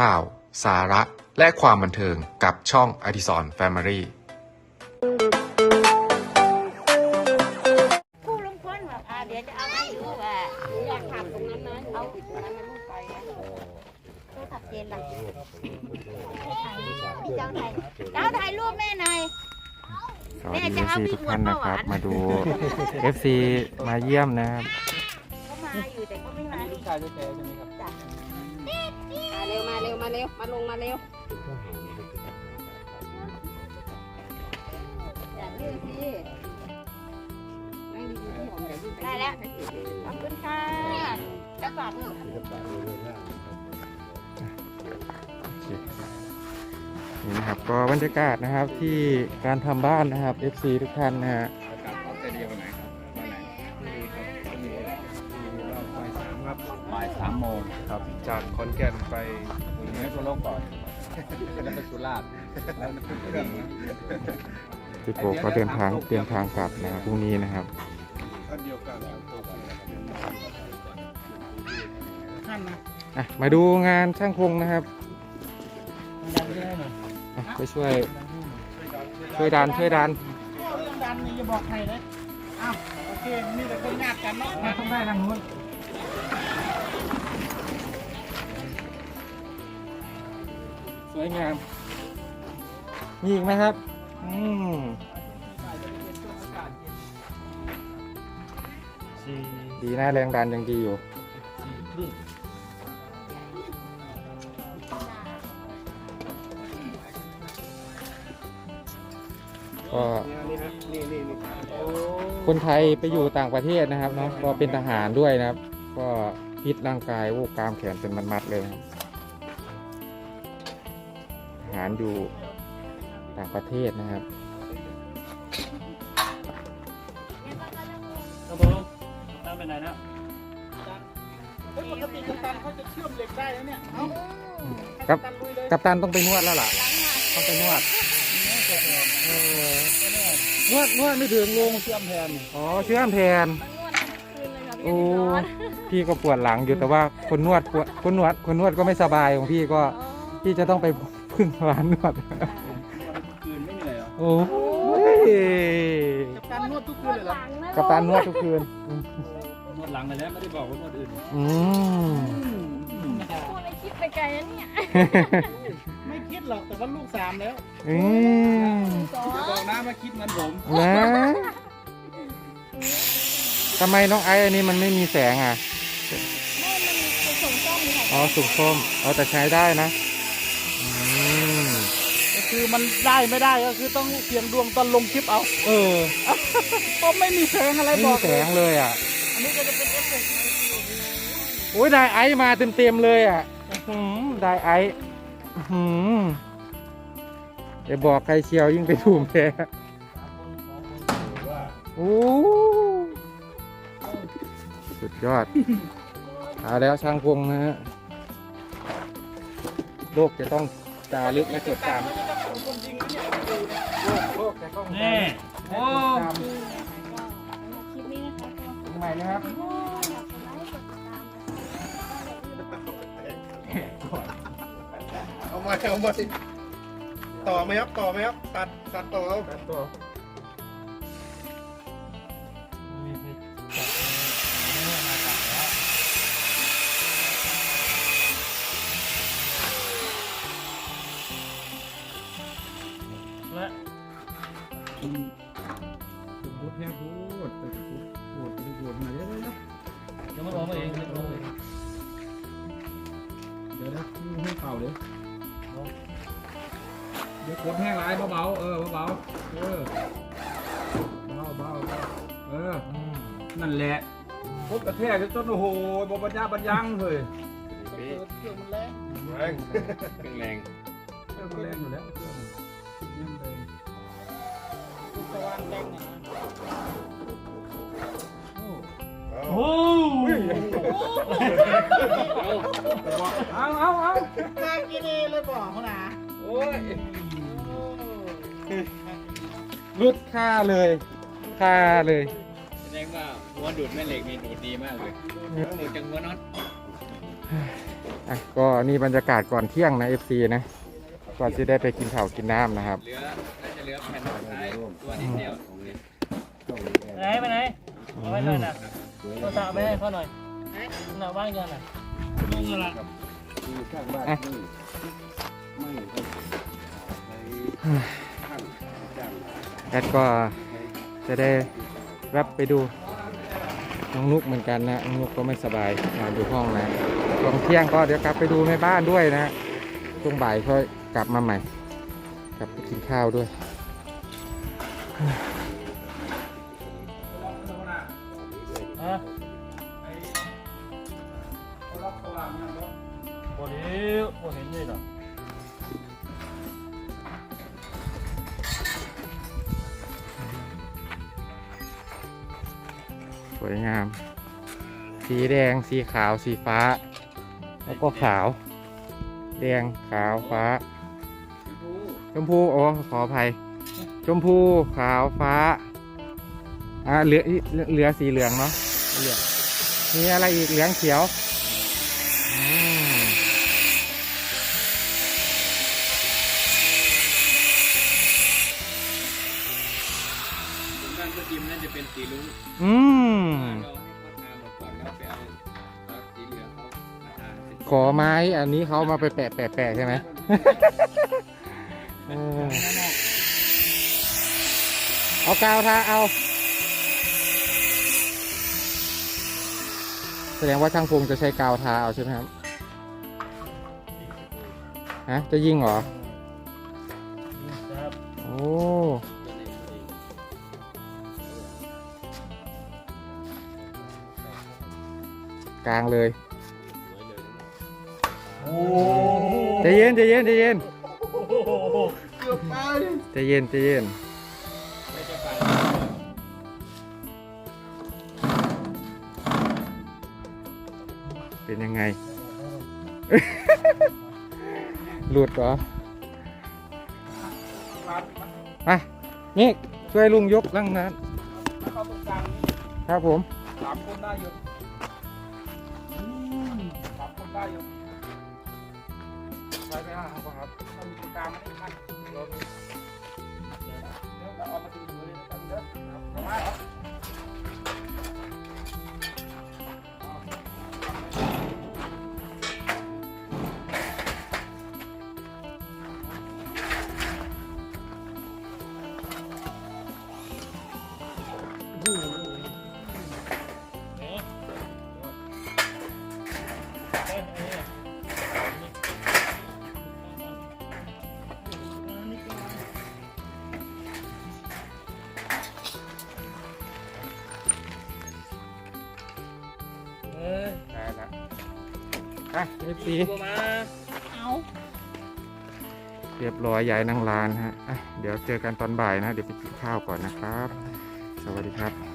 ข่าว สาระ และความบันเทิงกับช่องอดิสรแฟมิลี่ผู้ลงควนบอกอ่าเดี๋ยวจะเอาให้ดูว่าอยากทำตรงนั้นนะเอาติดตรงนั้นมันลูกไปนะต้องขับเจนล่ะพี่เจ้าถ่ายเจ้าถ่ายรูปแม่หน่อย สวัสดี FC ทุกท่านนะครับ มาดู FC มาเยี่ยมนะครับเขามาอยู่แต่เขาไม่มาลูกชายแท้ๆใช่ไหมครับจ้ะมา เร็วมาเร็วมาเร็ว มาลงมาเร็ว อย่าเลือกสินั่งดีๆพี่หอมเดี๋ยววิ่งไปได้แล้ว ขอบคุณค่ะกระบาดหนึ่งนี่นะครับก็บรรยากาศนะครับที่การทำบ้านนะครับ FC ทุกท่านนะฮะ โมงครับจากขอนแก่นไปถึงเมโทรโลกก่อนแล้วไปสุราษฎร์แล้วขึ้นเครื่องนะจิโกก็เดินทางเตรียมทางกลับนะครับพรุ่งนี้นะครับท่านเดียวกันท่านนะอะมาดูงานช่างพงนะครับดันได้หน่อยอะไปช่วยช่วยดันช่วยดันเรื่องดันนี่จะบอกใครนะอ้าวโอเคมีแต่คนงาดกันเนาะต้องได้ทางนู้น วยงาม มีอีกไหมครับ อืมดีนะแรงดันยังดีอยู่ก็นี่ฮะนี่นี่นี่โอ้คนไทยไปอยู่ต่างประเทศนะครับเนาะก็เป็นทหารด้วยนะครับ ก็พิษร่างกายโอ้กามแขนเป็นมัดๆเลยนะครับ หารอยู่ต่างประเทศนะครับครับผมตามไปไหนนะปกติกัปตันเขาจะเชื่อมเหล็กได้แล้วเนี่ย เอ้าครับกัปตันลุยเลยกัปตันต้องไปนวดแล้วล่ะ ต้องไปนวดเออนวดนวดไม่ถึงลุงเชื่อมแทน อ๋อ เชื่อมแทนโอ้พี่ก็ปวดหลังอยู่แต่ว่าคนนวดปวดคนนวดคนนวดก็ไม่สบายของพี่ก็พี่จะต้องไป พึ่งร้านนวดคืนไม่เหนื่อยเหรอโอ้ยกัปตันนวดทุกคืนเลยเหรอกัปตันนวดทุกคืนนวดหลังไปแล้วไม่ได้บอกว่านวดอื่นอืมพูดอะไรคิดไปไกลแล้วเนี่ยไม่คิดหรอกแต่ว่าลูกสามแล้วอืมสองอย่าบอกนะมาคิดเหมือนผมนะทำไมน้องไอ้อันนี้มันไม่มีแสงอะแม่มันเป็นส่งส้มนี่ค่ะอ๋อสุกส้มเอาแต่ใช้ได้นะอืมก็คือ มันได้ไม่ได้ก็คือต้องเสี่ยงดวงตอนลงคลิปเอาเออเพราะไม่มีแสงอะไรไม่บมีอกแสเลยงเลยอะ อันนี้ก็จะเป็นเอฟเฟกต์โอ้ยได้ไอซ์มาเต็มๆเลยอะอื้อหือได้ไอซ์อื้อหือเดี๋ยวบอกใครเชียวยิ่งไปถูมแพ้โอ้สุดยอด เอาแล้วช่างพงนะฮะ โลกจะต้องจารึกและจดจำ โลกจะต้องจารึกโอ้คลิปนี้นะคะก็ถึงใหม่นะครับโอ้อยากกดไลค์กดติดตามเอามาเอามาต่อไหมครับ ต่อไหมครับ ตัด ตัดต่อเอาตัว พูดแค่พูดแต่พูดพูดพูดมาเรื่อยๆนะยังไม่บอกมาเองไม่บอกเองเดี๋ยวนะให้เป่าเดี๋ยวเดี๋ยวกดแห้งไรเบาๆเออเบาๆเออเบาเบาเบาเออนั่นแหละพบกระแทกจนโอ้โหบปัญญาบัญญังเลยเครื่องมันแรงแรงเครื่องแรงเครื่องมันแรงอยู่แล้วเครื่องมันแรงลูกสว่างแรงนะ โอ้เอาเอาเอาน่ากินเองเลยบอกเขานะโอ้ยรุดค่าเลยค่าเลยแสดงว่าหัวดูดแม่เหล็กนี่ดูดดีมากเลยดูดจังหัวน็อตอะก็นี่บรรยากาศก่อนเที่ยงนะ FC นะก่อนที่ได้ไปกินข้าวกินน้ำนะครับ เหลือน่าจะเหลือแผ่นสุดท้ายตัวนิดเดียว ไหนไปไหนเอาไว้หน่อยนะโทรศัพท์ไปให้เขาหน่อยน่ะว่างยังน่ะว่างยังน่ะอะแอดก็จะได้แวบไปดูน้องนุกเหมือนกันนะน้องนุกก็ไม่สบายนอนอยู่ห้องนะตอนเที่ยงก็เดี๋ยวกลับไปดูในบ้านด้วยนะช่วงบ่ายค่อยกลับมาใหม่ กลับไปกินข้าวด้วย เห็นเลยหรอสวยงาม สีแดง สีขาว สีฟ้า แล้วก็ขาว แดง ขาว ฟ้า ชมพู โอ้ขออภัย ชมพู ขาว ฟ้า อ่าเรือเหลือเหลือสีเหลืองเนาะ เหลือง มีอะไรอีก เหลืองเขียว สีลุ้งอืม เราให้เขาทาหมดก่อนแล้วไปเอาเอาสีเหลืองเขามาทาเป็นขอไม้อันนี้เขามาไปแปะแปะแปะใช่ไหมเออเอากาวทาเอา แสดงว่าช่างพงจะใช้กาวทาเอาใช่ไหมครับ ฮะ จะยิงเหรอ ครับ โอ้ ลางเลยโอ้ใจเย็นใจเย็นใจเย็นโหใจเย็นใจเย็นไม่จะไปเป็นยังไง หลุดเหรอมานี่ช่วยลุงยกลังนั้นเข้าตรงกลางนี่ครับผมสามคนได้อยู่อืมสามคน ได้อยู่ไปไม่ได้ครับถ้ามีตรงกลางมันไม่ทันเดี๋ยวเดี๋ยวเอามาดูเลยนะครับเด้อเอามาครับ เอ้ยได้ละอะเอฟซีตัวมาเอาเรียบร้อยย้ายนั่งร้านฮะอะเดี๋ยวเจอกันตอนบ่ายนะ เดี๋ยวไปกินข้าวก่อนนะครับ สวัสดีครับ